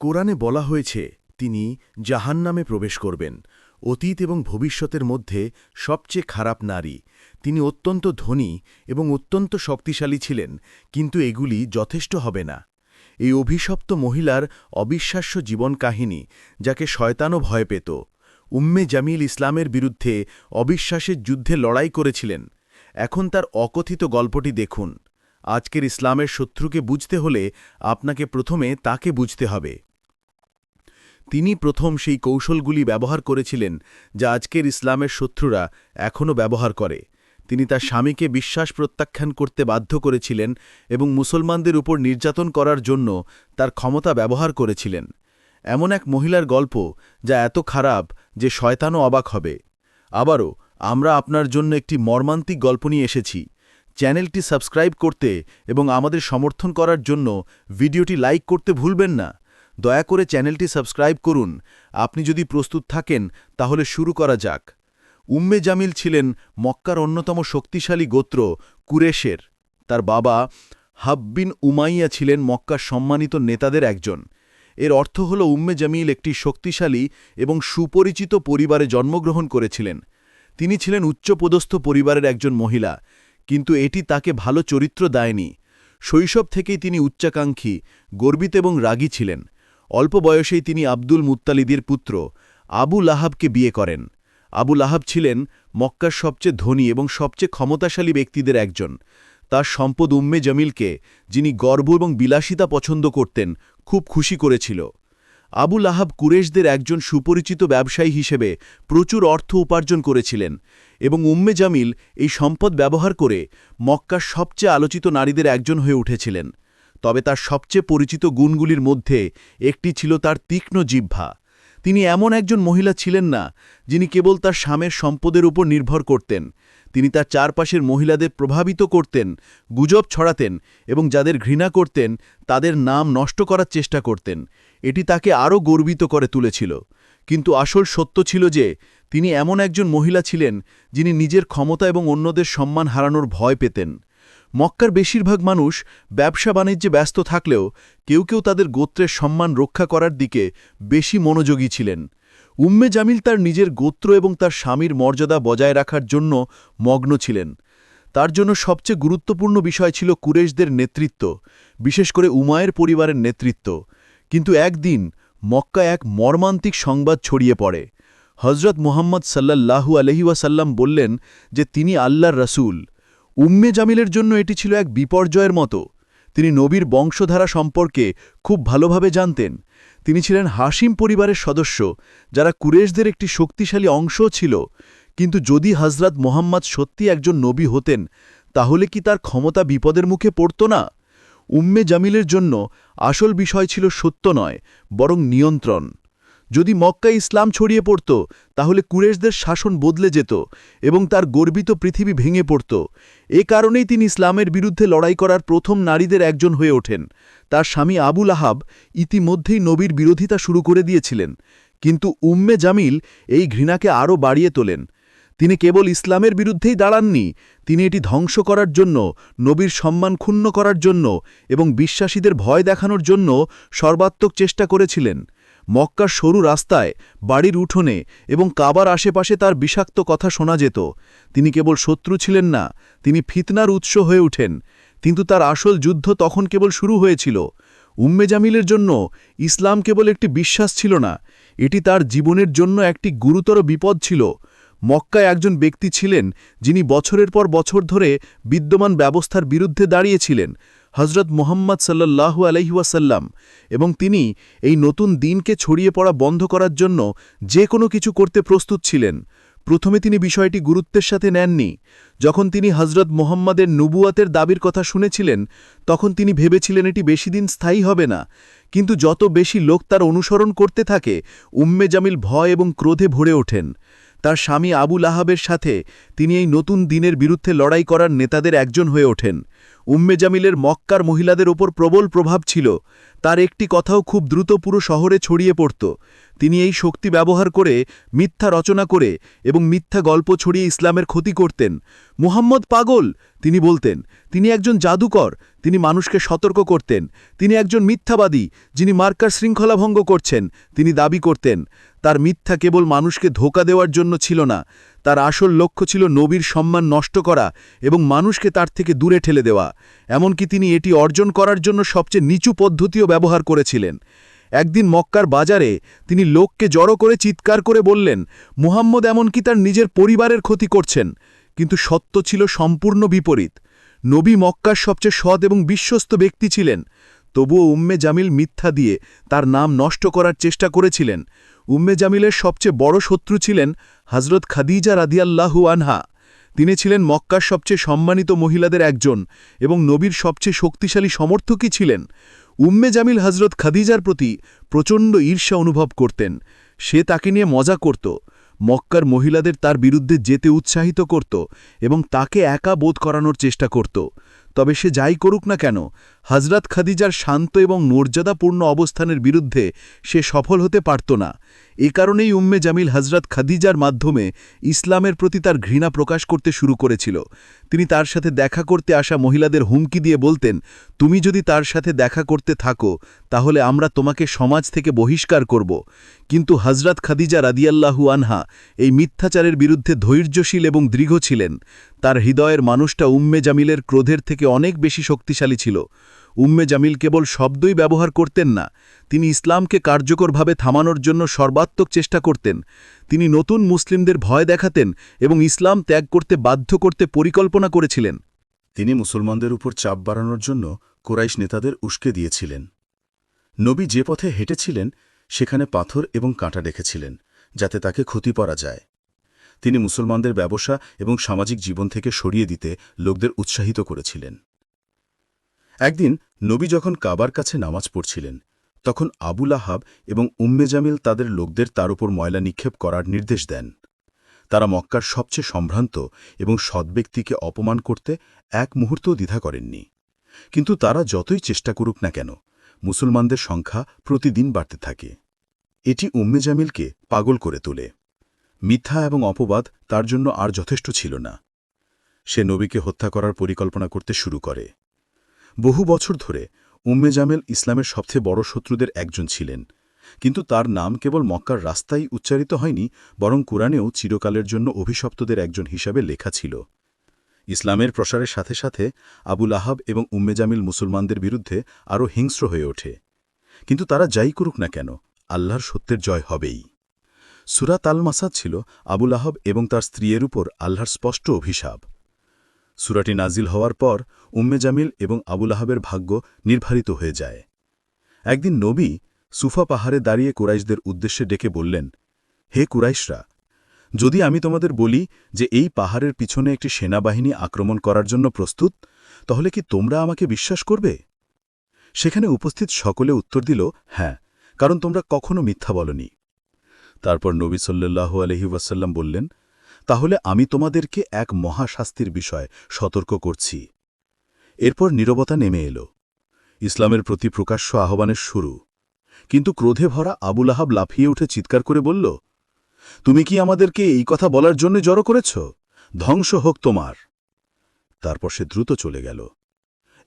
কোরআনে বলা হয়েছে, তিনি জাহান্নামে প্রবেশ করবেন, অতীত এবং ভবিষ্যতের মধ্যে সবচেয়ে খারাপ নারী। তিনি অত্যন্ত ধনী এবং অত্যন্ত শক্তিশালী ছিলেন, কিন্তু এগুলি যথেষ্ট হবে না। এই অভিশপ্ত মহিলার অবিশ্বাস্য জীবন কাহিনী, যাকে শয়তানও ভয় পেত, উম্মে জামিল ইসলামের বিরুদ্ধে অবিশ্বাসের যুদ্ধে লড়াই করেছিলেন। এখন তার অকথিত গল্পটি দেখুন। আজকের ইসলামের শত্রুকে বুঝতে হলে আপনাকে প্রথমে তাকে বুঝতে হবে। তিনি প্রথম সেই কৌশলগুলি ব্যবহার করেছিলেন যা আজকের ইসলামের শত্রুরা এখনও ব্যবহার করে। তিনি তার স্বামীকে বিশ্বাস প্রত্যাখ্যান করতে বাধ্য করেছিলেন এবং মুসলমানদের উপর নির্যাতন করার জন্য তার ক্ষমতা ব্যবহার করেছিলেন। এমন এক মহিলার গল্প যা এত খারাপ যে শয়তানও অবাক হবে। আবারও, আমরা আপনার জন্য একটি মর্মান্তিক গল্প নিয়ে এসেছি। চ্যানেলটি সাবস্ক্রাইব করতে এবং আমাদের সমর্থন করার জন্য ভিডিওটি লাইক করতে ভুলবেন না। দয়া করে চ্যানেলটি সাবস্ক্রাইব করুন। আপনি যদি প্রস্তুত থাকেন, তাহলে শুরু করা যাক। উম্মে জামিল ছিলেন মক্কার অন্যতম শক্তিশালী গোত্র কুরেশের। তার বাবা হাব্বিন উমাইয়া ছিলেন মক্কার সম্মানিত নেতাদের একজন। এর অর্থ হল উম্মে জামিল একটি শক্তিশালী এবং সুপরিচিত পরিবারে জন্মগ্রহণ করেছিলেন। তিনি ছিলেন উচ্চপদস্থ পরিবারের একজন মহিলা, কিন্তু এটি তাকে ভালো চরিত্র দেয়নি। শৈশব থেকেই তিনি উচ্চাকাঙ্ক্ষী, গর্বিত এবং রাগী ছিলেন। অল্প বয়সেই তিনি আব্দুল মুত্তালিদির পুত্র। আবু লাহাবকে বিয়ে করেন। আবু লাহাব ছিলেন মক্কার সবচেয়ে ধনী এবং সবচেয়ে ক্ষমতাশালী ব্যক্তিদের একজন। তার সম্পদ উম্মে জামিলকে, যিনি গর্ব এবং বিলাসিতা পছন্দ করতেন, খুব খুশি করেছিল। আবু লাহাব কুরেশদের একজন সুপরিচিত ব্যবসায়ী হিসেবে প্রচুর অর্থ উপার্জন করেছিলেন এবং উম্মে জামিল এই সম্পদ ব্যবহার করে মক্কার সবচেয়ে আলোচিত নারীদের একজন হয়ে উঠেছিলেন। তবে তার সবচেয়ে পরিচিত গুণগুলির মধ্যে একটি ছিল তার তীক্ষ্ণ জিহ্বা। তিনি এমন একজন মহিলা ছিলেন না, যিনি কেবল তার স্বামের সম্পদের উপর নির্ভর করতেন। তিনি তার চারপাশের মহিলাদের প্রভাবিত করতেন, গুজব ছড়াতেন এবং যাদের ঘৃণা করতেন, তাদের নাম নষ্ট করার চেষ্টা করতেন। এটি তাকে আরও গর্বিত করে তুলেছিল। কিন্তু আসল সত্য ছিল যে, তিনি এমন একজন মহিলা ছিলেন, যিনি নিজের ক্ষমতা এবং অন্যদের সম্মান হারানোর ভয় পেতেন। মক্কার বেশিরভাগ মানুষ ব্যবসা বাণিজ্যে ব্যস্ত থাকলেও কেউ কেউ তাদের গোত্রের সম্মান রক্ষা করার দিকে বেশি মনোযোগী ছিলেন। উম্মে জামিল তার নিজের গোত্র এবং তার স্বামীর মর্যাদা বজায় রাখার জন্য মগ্ন ছিলেন। তার জন্য সবচেয়ে গুরুত্বপূর্ণ বিষয় ছিল কুরেশদের নেতৃত্ব, বিশেষ করে উমায়ের পরিবারের নেতৃত্ব। কিন্তু একদিন মক্কা এক মর্মান্তিক সংবাদ ছড়িয়ে পড়ে। হজরত মুহাম্মদ সাল্লাল্লাহু আলহিউসাল্লাম বললেন যে তিনি আল্লাহর রসুল। উম্মে জামিলের জন্য এটি ছিল এক বিপর্যয়ের মতো। তিনি নবীর বংশধারা সম্পর্কে খুব ভালোভাবে জানতেন। তিনি ছিলেন হাসিম পরিবারের সদস্য, যারা কুরেশদের একটি শক্তিশালী অংশও ছিল। কিন্তু যদি হজরত মোহাম্মদ সত্যি একজন নবী হতেন, তাহলে কি তার ক্ষমতা বিপদের মুখে পড়ত না? উম্মে জামিলের জন্য আসল বিষয় ছিল সত্য নয়, বরং নিয়ন্ত্রণ। যদি মক্কা ইসলাম ছড়িয়ে পড়ত, তাহলে কুরেশদের শাসন বদলে যেত এবং তার গর্বিত পৃথিবী ভেঙে পড়ত। এ কারণেই তিনি ইসলামের বিরুদ্ধে লড়াই করার প্রথম নারীদের একজন হয়ে ওঠেন। তার স্বামী আবুল আহাব ইতিমধ্যেই নবীর বিরোধিতা শুরু করে দিয়েছিলেন, কিন্তু উম্মে জামিল এই ঘৃণাকে আরও বাড়িয়ে তোলেন। তিনি কেবল ইসলামের বিরুদ্ধেই দাঁড়াননি, তিনি এটি ধ্বংস করার জন্য, নবীর সম্মান ক্ষুণ্ণ করার জন্য এবং বিশ্বাসীদের ভয় দেখানোর জন্য সর্বাত্মক চেষ্টা করেছিলেন। মক্কার সরু রাস্তায়, বাড়ির উঠোনে এবং কাবার আশেপাশে তার বিষাক্ত কথা শোনা যেত। তিনি কেবল শত্রু ছিলেন না, তিনি ফিতনার উৎস হয়ে উঠেন। কিন্তু তার আসল যুদ্ধ তখন কেবল শুরু হয়েছিল। উম্মে জামিলের জন্য ইসলাম কেবল একটি বিশ্বাস ছিল না, এটি তার জীবনের জন্য একটি গুরুতর বিপদ ছিল। মক্কায় একজন ব্যক্তি ছিলেন যিনি বছরের পর বছর ধরে বিদ্যমান ব্যবস্থার বিরুদ্ধে দাঁড়িয়েছিলেন। হজরত মোহাম্মদ সাল্লাল্লাহু আলহিউসাল্লাম এবং তিনি এই নতুন দিনকে ছড়িয়ে পড়া বন্ধ করার জন্য যে কোনো কিছু করতে প্রস্তুত ছিলেন। প্রথমে তিনি বিষয়টি গুরুত্বের সাথে নেননি। যখন তিনি হজরত মোহাম্মদের নবুয়াতের দাবির কথা শুনেছিলেন, তখন তিনি ভেবেছিলেন এটি বেশি দিন স্থায়ী হবে না। কিন্তু যত বেশি লোক তার অনুসরণ করতে থাকে, উম্মে জামিল ভয় এবং ক্রোধে ভরে ওঠেন। তার স্বামী আবুল আহাবের সাথে তিনি এই নতুন দিনের বিরুদ্ধে লড়াই করার নেতাদের একজন হয়ে ওঠেন। উম্মে জামিলের মক্কার মহিলাদের ওপর প্রবল প্রভাব ছিল। তার একটি কথাও খুব দ্রুত পুরো শহরে ছড়িয়ে পড়ত। তিনি এই শক্তি ব্যবহার করে মিথ্যা রচনা করে এবং মিথ্যা গল্প ছড়িয়ে ইসলামের ক্ষতি করতেন। মুহাম্মদ পাগল, তিনি বলতেন, তিনি একজন জাদুকর, তিনি মানুষকে সতর্ক করতেন। তিনি একজন মিথ্যাবাদী, যিনি মার্কার শৃঙ্খলা ভঙ্গ করছেন। তিনি দাবি করতেন, তার মিথ্যা কেবল মানুষকে ধোকা দেওয়ার জন্য ছিল না। তার আসল লক্ষ্য ছিল নবীর সম্মান নষ্ট করা এবং মানুষকে তার থেকে দূরে ঠেলে দেওয়া। এমনকি তিনি এটি অর্জন করার জন্য সবচেয়ে নিচু পদ্ধতিও ব্যবহার করেছিলেন। একদিন মক্কার বাজারে তিনি লোককে জড়ো করে চিৎকার করে বললেন, মুহাম্মদ এমনকি তার নিজের পরিবারের ক্ষতি করছেন, কিন্তু সত্য ছিল সম্পূর্ণ বিপরীত। নবী মক্কার সবচেয়ে সৎ এবং বিশ্বস্ত ব্যক্তি ছিলেন, তবুও উম্মে জামিল মিথ্যা দিয়ে তার নাম নষ্ট করার চেষ্টা করেছিলেন। উম্মে জামিলের সবচেয়ে বড় শত্রু ছিলেন হজরত খাদিজা রাদিয়াল্লাহু আনহা। তিনি ছিলেন মক্কার সবচেয়ে সম্মানিত মহিলাদের একজন এবং নবীর সবচেয়ে শক্তিশালী সমর্থকই ছিলেন। উম্মে জামিল হজরত খাদিজার প্রতি প্রচণ্ড ঈর্ষা অনুভব করতেন। সে তাকে নিয়ে মজা করত, মক্কার মহিলাদের তার বিরুদ্ধে যেতে উৎসাহিত করত এবং তাকে একা বোধ করানোর চেষ্টা করত। তবে সে যাই করুক না কেন হজরত খাদিজার শান্ত এবং মর্যাদাপূর্ণ অবস্থানের বিরুদ্ধে সে সফল হতে পারত না। এ কারণেই উম্মে জামিল হজরত খাদিজার মাধ্যমে ইসলামের প্রতি তার ঘৃণা প্রকাশ করতে শুরু করেছিল। তিনি তার সাথে দেখা করতে আসা মহিলাদের হুমকি দিয়ে বলতেন, তুমি যদি তার সাথে দেখা করতে থাকো, তাহলে আমরা তোমাকে সমাজ থেকে বহিষ্কার করব। কিন্তু হজরত খাদিজা রাদিয়াল্লাহু আনহা এই মিথ্যাচারের বিরুদ্ধে ধৈর্যশীল এবং দৃঢ় ছিলেন। তার হৃদয়ের মানুষটা উম্মে জামিলের ক্রোধের থেকে অনেক বেশি শক্তিশালী ছিল। উম্মে জামিল কেবল শব্দই ব্যবহার করতেন না, তিনি ইসলামকে কার্যকরভাবে থামানোর জন্য সর্বাত্মক চেষ্টা করতেন। তিনি নতুন মুসলিমদের ভয় দেখাতেন এবং ইসলাম ত্যাগ করতে বাধ্য করতে পরিকল্পনা করেছিলেন। তিনি মুসলমানদের উপর চাপ বাড়ানোর জন্য কোরাইশ নেতাদের উস্কে দিয়েছিলেন। নবী যে পথে হেঁটেছিলেন, সেখানে পাথর এবং কাঁটা রেখেছিলেন, যাতে তাকে ক্ষতি পড়া যায়। তিনি মুসলমানদের ব্যবসা এবং সামাজিক জীবন থেকে সরিয়ে দিতে লোকদের উৎসাহিত করেছিলেন। একদিন নবী যখন কাবার কাছে নামাজ পড়ছিলেন, তখন আবুল আহাব এবং উম্মে জামিল তাদের লোকদের তার উপর ময়লা নিক্ষেপ করার নির্দেশ দেন। তারা মক্কার সবচেয়ে সম্ভ্রান্ত এবং সৎ ব্যক্তিকে অপমান করতে এক মুহূর্তও দ্বিধা করেননি। কিন্তু তারা যতই চেষ্টা করুক না কেন, মুসলমানদের সংখ্যা প্রতিদিন বাড়তে থাকে। এটি উম্মে জামিলকে পাগল করে তোলে। মিথ্যা এবং অপবাদ তার জন্য আর যথেষ্ট ছিল না। সে নবীকে হত্যা করার পরিকল্পনা করতে শুরু করে। বহু বছর ধরে উম্মে জামেল ইসলামের সবচেয়ে বড় শত্রুদের একজন ছিলেন। কিন্তু তার নাম কেবল মক্কার রাস্তায় উচ্চারিত হয়নি, বরং কোরআনেও চিরকালের জন্য অভিশপ্তদের একজন হিসাবে লেখা ছিল। ইসলামের প্রসারের সাথে সাথে আবুল আহাব এবং উম্মে জামিল মুসলমানদের বিরুদ্ধে আরও হিংস্র হয়ে ওঠে। কিন্তু তারা যাই করুক না কেন, আল্লাহর সত্যের জয় হবেই। সুরাত আল মাসাদ ছিল আবুল আহাব এবং তার স্ত্রীয়ের উপর আল্লাহর স্পষ্ট অভিশাপ। সুরাটি নাজিল হওয়ার পর উম্মে জামিল এবং আবুল আহাবের ভাগ্য নির্ধারিত হয়ে যায়। একদিন নবী সুফা পাহাড়ে দাঁড়িয়ে কুরাইশদের উদ্দেশ্যে ডেকে বললেন, হে কুরাইশরা, যদি আমি তোমাদের বলি যে এই পাহাড়ের পিছনে একটি সেনাবাহিনী আক্রমণ করার জন্য প্রস্তুত, তাহলে কি তোমরা আমাকে বিশ্বাস করবে? সেখানে উপস্থিত সকলে উত্তর দিল হ্যাঁ কারণ তোমরা কখনো মিথ্যা বলনি। তারপর নবী সাল্লাল্লাহু আলহি ওয়াসাল্লাম বললেন তাহলে আমি তোমাদেরকে এক মহাশাস্তির বিষয় সতর্ক করছি। এরপর নীরবতা নেমে এলো। ইসলামের প্রতি প্রকাশ্য আহ্বানের শুরু। কিন্তু ক্রোধে ভরা আবুল আহাব লাফিয়ে উঠে চিৎকার করে বলল, তুমি কি আমাদেরকে এই কথা বলার জন্য জড়ো করেছ? ধ্বংস হোক তোমার! তারপর সে দ্রুত চলে গেল।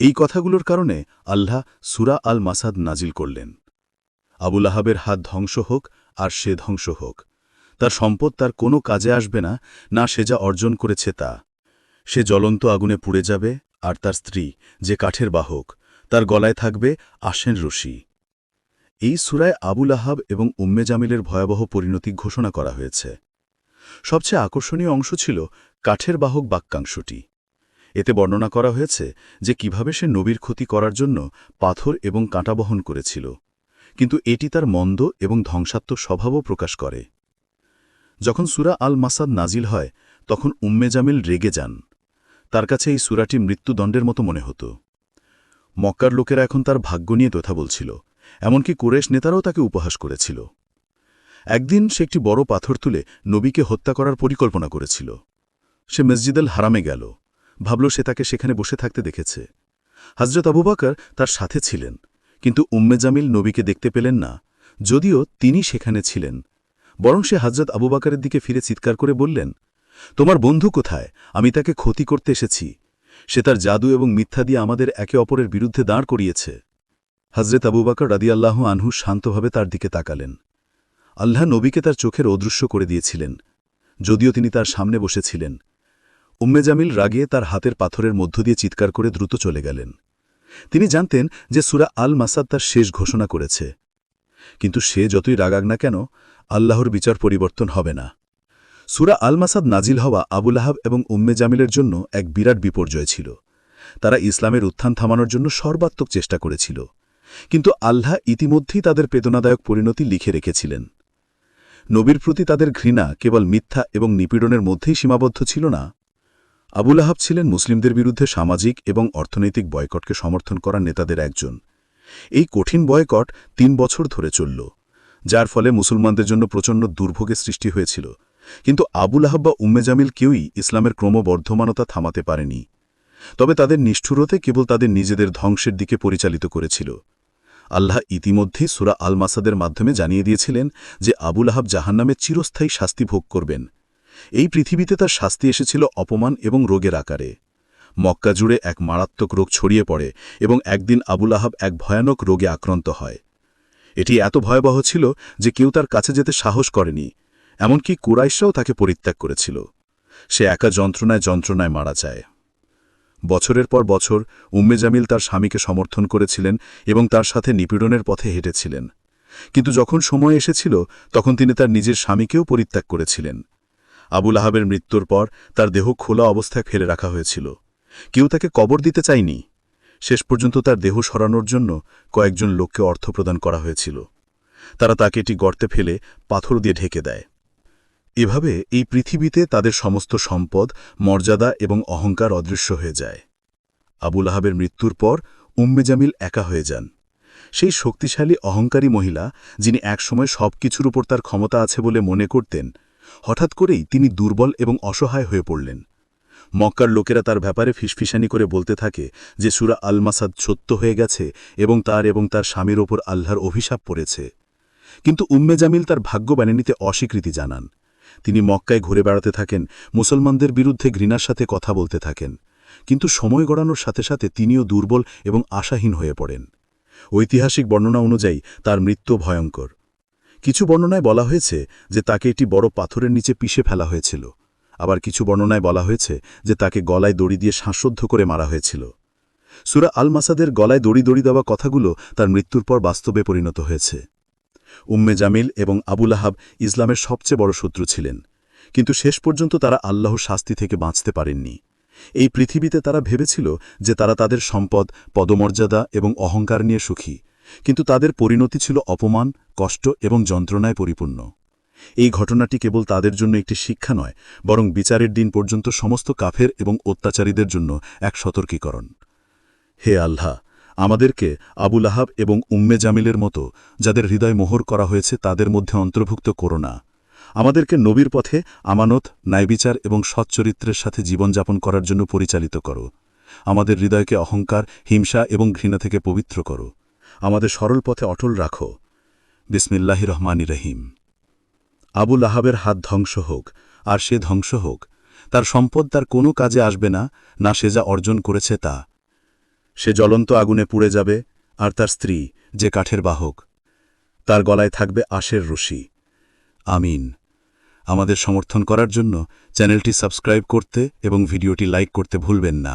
এই কথাগুলোর কারণে আল্লাহ সুরা আল মাসাদ নাজিল করলেন। আবুল আহাবের হাত ধ্বংস হোক আর সে ধ্বংস হোক। তার সম্পদ তার কোনো কাজে আসবে না না সে যা অর্জন করেছে তা। সে জ্বলন্ত আগুনে পুড়ে যাবে, আর তার স্ত্রী যে কাঠের বাহক, তার গলায় থাকবে আশেন রশি। এই সুরায় আবুল আহাব এবং উম্মে জামিলের ভয়াবহ পরিণতি ঘোষণা করা হয়েছে। সবচেয়ে আকর্ষণীয় অংশ ছিল কাঠের বাহক বাক্যাংশটি। এতে বর্ণনা করা হয়েছে যে কীভাবে সে নবীর ক্ষতি করার জন্য পাথর এবং কাঁটা বহন করেছিল, কিন্তু এটি তার মন্দ এবং ধ্বংসাত্মক স্বভাবও প্রকাশ করে। যখন সুরা আল মাসাদ নাজিল হয়, তখন উম্মে জামিল রেগে যান। তার কাছে এই সুরাটি মৃত্যুদণ্ডের মতো মনে হতো। মক্কার লোকেরা এখন তার ভাগ্য নিয়ে কথা বলছিল, এমনকি কুরেশ নেতারাও তাকে উপহাস করেছিল। একদিন সে একটি বড় পাথর তুলে নবীকে হত্যা করার পরিকল্পনা করেছিল। সে মসজিদুল হারামে গেল। ভাবল সে তাকে সেখানে বসে থাকতে দেখেছে। হজরত আবু বাকর তার সাথে ছিলেন, কিন্তু উম্মে জামিল নবীকে দেখতে পেলেন না, যদিও তিনি সেখানে ছিলেন। বরং সে হজরত আবু বাকারের দিকে ফিরে চিৎকার করে বললেন, তোমার বন্ধু কোথায়? আমি তাকে ক্ষতি করতে এসেছি। সে তার জাদু এবং মিথ্যা দিয়ে আমাদের একে অপরের বিরুদ্ধে দাঁড় করিয়েছে। হজরত আবু বাকর রাদিয়াল্লাহু আনহু শান্তভাবে তার দিকে তাকালেন। আল্লাহ নবীকে তার চোখের অদৃশ্য করে দিয়েছিলেন, যদিও তিনি তার সামনে বসেছিলেন। উম্মে জামিল রাগে তার হাতের পাথরের মধ্য দিয়ে চিৎকার করে দ্রুত চলে গেলেন। তিনি জানতেন যে সুরা আল মাসাদ তার শেষ ঘোষণা করেছে। কিন্তু সে যতই রাগাগ না কেন আল্লাহর বিচার পরিবর্তন হবে না। সুরা আল মাসাদ নাজিল হওয়া আবুল আহাব এবং উম্মে জামিলের জন্য এক বিরাট বিপর্যয় ছিল। তারা ইসলামের উত্থান থামানোর জন্য সর্বাত্মক চেষ্টা করেছিল। কিন্তু আল্লাহ ইতিমধ্যেই তাদের বেদনাদায়ক পরিণতি লিখে রেখেছিলেন। নবীর প্রতি তাদের ঘৃণা কেবল মিথ্যা এবং নিপীড়নের মধ্যেই সীমাবদ্ধ ছিল না। আবুল আহাব ছিলেন মুসলিমদের বিরুদ্ধে সামাজিক এবং অর্থনৈতিক বয়কটকে সমর্থন করা নেতাদের একজন। এই কঠিন বয়কট তিন বছর ধরে চলল। যার ফলে মুসলমানদের জন্য প্রচণ্ড দুর্ভোগের সৃষ্টি হয়েছিল। কিন্তু আবুল আহাব বা উম্মে জামিল কেউই ইসলামের ক্রমবর্ধমানতা থামাতে পারেনি। তবে তাদের নিষ্ঠুরতে কেবল তাদের নিজেদের ধ্বংসের দিকে পরিচালিত করেছিল। আল্লাহ ইতিমধ্যেই সুরা আল মাসাদের মাধ্যমে জানিয়ে দিয়েছিলেন যে আবুল আহাব জাহান্নামে চিরস্থায়ী শাস্তি ভোগ করবেন। এই পৃথিবীতে তার শাস্তি এসেছিল অপমান এবং রোগের আকারে। মক্কা জুড়ে এক মারাত্মক রোগ ছড়িয়ে পড়ে এবং একদিন আবুল আহাব এক ভয়ানক রোগে আক্রান্ত হয়। এটি এত ভয়াবহ ছিল যে কেউ তার কাছে যেতে সাহস করেনি, এমনকি কুরাইশাও তাকে পরিত্যাগ করেছিল। সে একা যন্ত্রণায় যন্ত্রণায় মারা যায়। বছরের পর বছর উম্মে জামিল তার স্বামীকে সমর্থন করেছিলেন এবং তার সাথে নিপীড়নের পথে হেঁটেছিলেন। কিন্তু যখন সময় এসেছিল, তখন তিনি তার নিজের স্বামীকেও পরিত্যাগ করেছিলেন। আবুল আহাবের মৃত্যুর পর তার দেহ খোলা অবস্থায় ফেলে রাখা হয়েছিল। কেউ তাকে কবর দিতে চায়নি। শেষ পর্যন্ত তার দেহ সরানোর জন্য কয়েকজন লোককে অর্থ প্রদান করা হয়েছিল। তারা তাকে এটি গর্তে ফেলে পাথর দিয়ে ঢেকে দেয়। এভাবে এই পৃথিবীতে তাদের সমস্ত সম্পদ, মর্যাদা এবং অহংকার অদৃশ্য হয়ে যায়। আবুল আহাবের মৃত্যুর পর উম্মে জামিল একা হয়ে যান। সেই শক্তিশালী, অহংকারী মহিলা, যিনি একসময় সব কিছুর উপর তার ক্ষমতা আছে বলে মনে করতেন, হঠাৎ করেই তিনি দুর্বল এবং অসহায় হয়ে পড়লেন। মক্কার লোকেরা তার ব্যাপারে ফিসফিসানি করে বলতে থাকে যে সুরা আলমাসাদ সত্য হয়ে গেছে এবং তার এবং তার স্বামীর ওপর আল্লাহর অভিশাপ পড়েছে। কিন্তু উম্মে জামিল তার ভাগ্য বানিয়ে অস্বীকৃতি জানান। তিনি মক্কায় ঘুরে বেড়াতে থাকেন, মুসলমানদের বিরুদ্ধে ঘৃণার সাথে কথা বলতে থাকেন। কিন্তু সময় গড়ানোর সাথে সাথে তিনিও দুর্বল এবং আশাহীন হয়ে পড়েন। ঐতিহাসিক বর্ণনা অনুযায়ী তার মৃত্যু ভয়ঙ্কর। কিছু বর্ণনায় বলা হয়েছে যে তাকে একটি বড় পাথরের নিচে পিষে ফেলা হয়েছিল। আবার কিছু বর্ণনায় বলা হয়েছে যে তাকে গলায় দড়ি দিয়ে শ্বাসরোধ করে মারা হয়েছিল। সুরা আল মাসাদের গলায় দড়ি দড়ি দেওয়া কথাগুলো তার মৃত্যুর পর বাস্তবে পরিণত হয়েছে। উম্মে জামিল এবং আবুল আহাব ইসলামের সবচেয়ে বড় শত্রু ছিলেন, কিন্তু শেষ পর্যন্ত তারা আল্লাহর শাস্তি থেকে বাঁচতে পারেননি। এই পৃথিবীতে তারা ভেবেছিল যে তারা তাদের সম্পদ, পদমর্যাদা এবং অহংকার নিয়ে সুখী, কিন্তু তাদের পরিণতি ছিল অপমান, কষ্ট এবং যন্ত্রণায় পরিপূর্ণ। এই ঘটনাটি কেবল তাদের জন্য একটি শিক্ষা নয়, বরং বিচারের দিন পর্যন্ত সমস্ত কাফের এবং অত্যাচারীদের জন্য এক সতর্কীকরণ। হে আল্লাহ, আমাদেরকে আবুল আহাব এবং উম্মে জামিলের মতো, যাদের হৃদয় মোহর করা হয়েছে, তাদের মধ্যে অন্তর্ভুক্ত করো না। আমাদেরকে নবীর পথে আমানত, ন্যায়বিচার এবং সচ্চরিত্রের সাথে জীবনযাপন করার জন্য পরিচালিত করো। আমাদের হৃদয়কে অহংকার, হিংসা এবং ঘৃণা থেকে পবিত্র করো। আমাদের সরল পথে অটল রাখো। বিসমিল্লাহি রহমানি রহিম। আবুল আহাবের হাত ধ্বংস হোক, আর সে ধ্বংস হোক, তার সম্পদ তার কোনো কাজে আসবে না না সে যা অর্জন করেছে তা। সে জ্বলন্ত আগুনে পুড়ে যাবে, আর তার স্ত্রী যে কাঠের বাহক, তার গলায় থাকবে আশের রশি। আমিন। আমাদের সমর্থন করার জন্য চ্যানেলটি সাবস্ক্রাইব করতে এবং ভিডিওটি লাইক করতে ভুলবেন না।